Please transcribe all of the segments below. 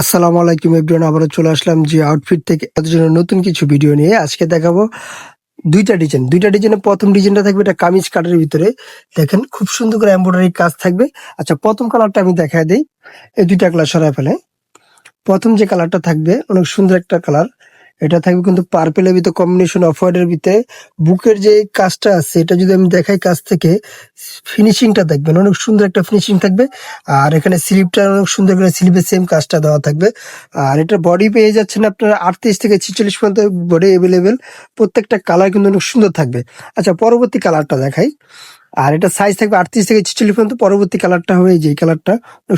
আসসালামু আলাইকুম এভরিওয়ান, আবারও চলে আসলাম যে আউটফিট থেকে। তাদের জন্য নতুন কিছু ভিডিও নিয়ে আজকে দেখাবো দুইটা ডিজাইন। দুইটা ডিজাইনের প্রথম ডিজাইনটা থাকবে এটা কামিজ কাটের ভিতরে। দেখেন, খুব সুন্দর করে এমব্রয়ডারি কাজ থাকবে। আচ্ছা প্রথম কালারটা আমি দেখায় দিই। এই দুইটা কালার সরাই ফেলে। প্রথম যে কালারটা থাকবে, অনেক সুন্দর একটা কালার। এটা থাকবে কিন্তু পার্পেলের ভিতরে কম্বিনেশন অফ হোয়াইটের ভিতরে। বুকের যে কাজটা আছে, এটা যদি আমি দেখাই কাজ থেকে ফিনিশিংটা দেখবেন, অনেক সুন্দর একটা ফিনিশিং থাকবে। আর এখানে স্লিপটা অনেক সুন্দর করে স্লিপের সেম কাজটা দেওয়া থাকবে। আর এটা বডি পেয়ে যাচ্ছেন আপনারা আটত্রিশ থেকে ছিচল্লিশ পর্যন্ত বডি অ্যাভেলেবেল প্রত্যেকটা কালার কিন্তু অনেক সুন্দর থাকবে। আচ্ছা পরবর্তী কালারটা দেখাই। আর এটা সাইজ থাকবে আটত্রিশ থেকে ছিচল্লিশ পর্যন্ত। পরবর্তী কালারটা হবে যে কালারটা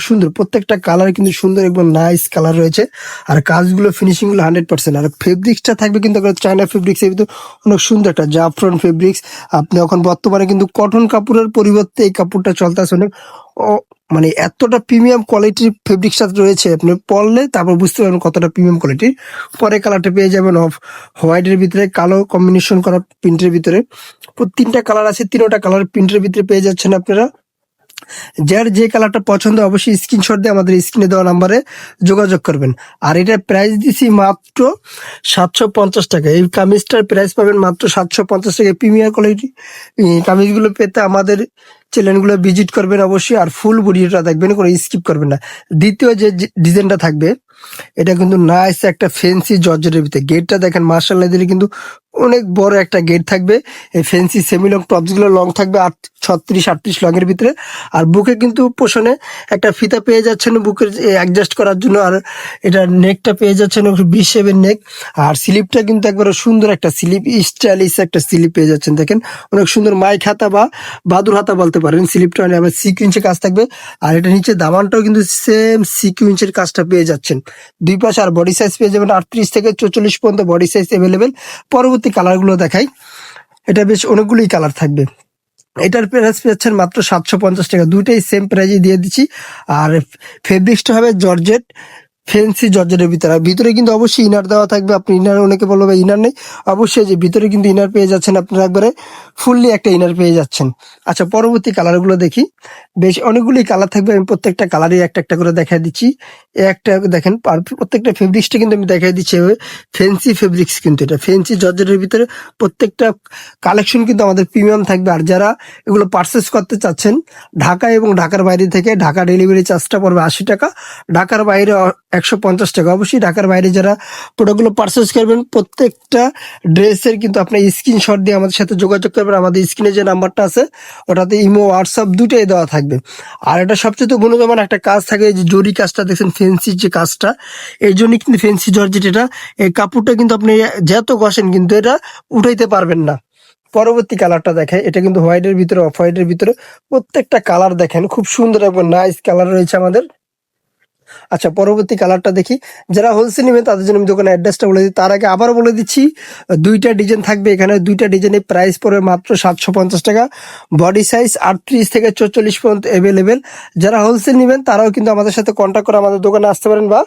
সুন্দর। প্রত্যেকটা কালার কিন্তু সুন্দর একদম নাইস কালার রয়েছে। আর কাজগুলো ফিনিশিংগুলো হান্ড্রেড পার্সেন্ট আর ফেব্রিক্সটা থাকবে কিন্তু চায়না ফেব্রিক্স কিন্তু অনেক সুন্দর একটা জাফরন ফেব্রিক্স আপনি এখন বর্তমানে কিন্তু কটন কাপড়ের পরিবর্তে এই কাপড়টা চলতে আসে অনেক। মানে এতটা প্রিমিয়াম কোয়ালিটির ফেব্রিক সাথে রয়েছে, আপনি পরলে তারপর বুঝতে পারবেন কতটা প্রিমিয়াম কোয়ালিটির পরে কালারটা পেয়ে যাবেন অফ হোয়াইটের ভিতরে কালো কম্বিনেশন করা প্রিন্টের ভিতরে। তিনটা কালার আছে, তিনটা কালার প্রিন্টের ভিতরে পেয়ে যাচ্ছেন আপনারা। যার যে কালারটা পছন্দ, অবশ্যই স্ক্রিনশট দিয়ে আমাদের স্ক্রিনে দেওয়া নাম্বারে যোগাযোগ করবেন। আর এটার প্রাইস দিছি মাত্র সাতশো পঞ্চাশ টাকা। এই কামিজটার প্রাইস পাবেন মাত্র সাতশো পঞ্চাশ টাকা। প্রিমিয়ার কোয়ালিটি কামিজগুলো পেতে আমাদের চ্যানেলগুলো ভিজিট করবেন অবশ্যই। আর ফুল ভিডিওটা দেখবেন, কোনো স্কিপ করবেন না। দ্বিতীয় যে ডিজাইনটা থাকবে এটা কিন্তু নাইস একটা ফেন্সি জর্জেটের ভিতরে। গেটটা দেখেন মার্শাল্লাহ দিলে কিন্তু অনেক বড় একটা গেট থাকবে। এই ফেন্সি সেমি লং টপসগুলো লং থাকবে আট, ছত্রিশ, আটত্রিশ লং এর ভিতরে। আর বুকে কিন্তু পোষণে একটা ফিতা পেয়ে যাচ্ছেন বুকের অ্যাডজাস্ট করার জন্য। আর এটা নেকটা পেয়ে যাচ্ছেন বিশ শেপের নেক আর স্লিপটা কিন্তু একবারে সুন্দর একটা স্লিপ স্টাইলিশ একটা স্লিপ পেয়ে যাচ্ছেন। দেখেন, অনেক সুন্দর মাইক হাতা বা বাদুর হাতা বলতে পারেন। স্লিপটা মানে আবার সিকুইন্সের কাজ থাকবে। আর এটা নিচে দামানটাও কিন্তু সেম সিকুইন্সের কাজটা পেয়ে যাচ্ছেন। দুই পাশে আর বডি সাইজ পেয়ে যাবেন আটত্রিশ থেকে চৌচল্লিশ পর্যন্ত বডি সাইজ অ্যাভেলেবেল পরবর্তী কালারগুলো দেখাই। এটা বেশ অনেকগুলোই কালার থাকবে। এটার প্রাইস পেয়েছেন মাত্র সাতশো পঞ্চাশ টাকা। দুইটাই সেম প্রাইজে দিয়ে দিচ্ছি। আর ফেব্রিক্সটা হবে জর্জেট। ফেন্সি জর্জেটের ভিতরে। আর ভিতরে কিন্তু অবশ্যই ইনার দেওয়া থাকবে। আপনি ইনার অনেকে বলবে ইনার নেই। অবশ্যই যে ভিতরে কিন্তু ইনার পেয়ে যাচ্ছেন আপনারা। একবারে ফুললি একটা ইনার পেয়ে যাচ্ছেন। আচ্ছা পরবর্তী কালারগুলো দেখি। বেশ অনেকগুলি কালার থাকবে। আমি প্রত্যেকটা কালারই একটা একটা করে দেখাই দিচ্ছি। একটা দেখেন প্রত্যেকটা ফেব্রিক্সটা কিন্তু আমি দেখাই দিচ্ছি। ফেন্সি ফেব্রিক্স কিন্তু এটা। ফেন্সি জর্জেটের ভিতরে প্রত্যেকটা কালেকশন কিন্তু আমাদের প্রিমিয়াম থাকবে। আর যারা এগুলো পারচেস করতে চাচ্ছেন, ঢাকা এবং ঢাকার বাইরে থেকে, ঢাকা ডেলিভারি চার্জটা পড়বে আশি টাকা। ঢাকার বাইরে একশো পঞ্চাশ টাকা। অবশ্যই ঢাকার বাইরে যারা প্রোডাক্টগুলো পারচেস করবেন, প্রত্যেকটা ড্রেসের কিন্তু আপনার স্ক্রিনশট দিয়ে আমাদের সাথে যোগাযোগ করবেন। আমাদের স্ক্রিনে যে নাম্বারটা আছে, ওটাতে ইমো হোয়াটসঅ্যাপ দুটোই দেওয়া থাকবে। আর এটা সবচেয়ে গুণগমান একটা কাজ থাকে যে জরি কাজটা দেখছেন ফেন্সির যে কাজটা, এই জন্যই কিন্তু ফেন্সি জর্জেট এটা। এই কাপড়টা কিন্তু আপনি যত ঘষেন কিন্তু এটা উঠাইতে পারবেন না। পরবর্তী কালারটা দেখে এটা কিন্তু হোয়াইটের ভিতরে অফ হোয়াইটের ভিতরে প্রত্যেকটা কালার দেখেন। খুব সুন্দর এবং নাইস কালার রয়েছে আমাদের। আচ্ছা পরবর্তী কালারটা দেখি। যারা হোলসেল নেবেন, তাদের জন্য আমি দোকানের অ্যাড্রেসটা বলে দিই। তার আগে আবারও বলে দিচ্ছি, দুইটা ডিজাইন থাকবে এখানে। দুইটা ডিজাইনের প্রাইস পড়বে মাত্র সাতশো পঞ্চাশ টাকা। বডি সাইজ আটত্রিশ থেকে চৌচল্লিশ পর্যন্ত অ্যাভেলেবেল যারা হোলসেল নেবেন, তারাও কিন্তু আমাদের সাথে কন্ট্যাক্ট করে আমাদের দোকানে আসতে পারেন বা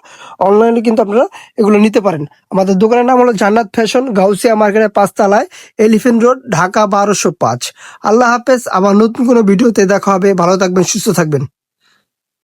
অনলাইনে কিন্তু আপনারা এগুলো নিতে পারেন। আমাদের দোকানের নাম হলো জান্নাত ফ্যাশন গাউসিয়া মার্কেটের পাঁচতলায় এলিফেন্ট রোড ঢাকা বারোশো পাঁচ। আল্লাহ হাফেজ, আবার নতুন কোনো ভিডিওতে দেখা হবে। ভালো থাকবেন, সুস্থ থাকবেন।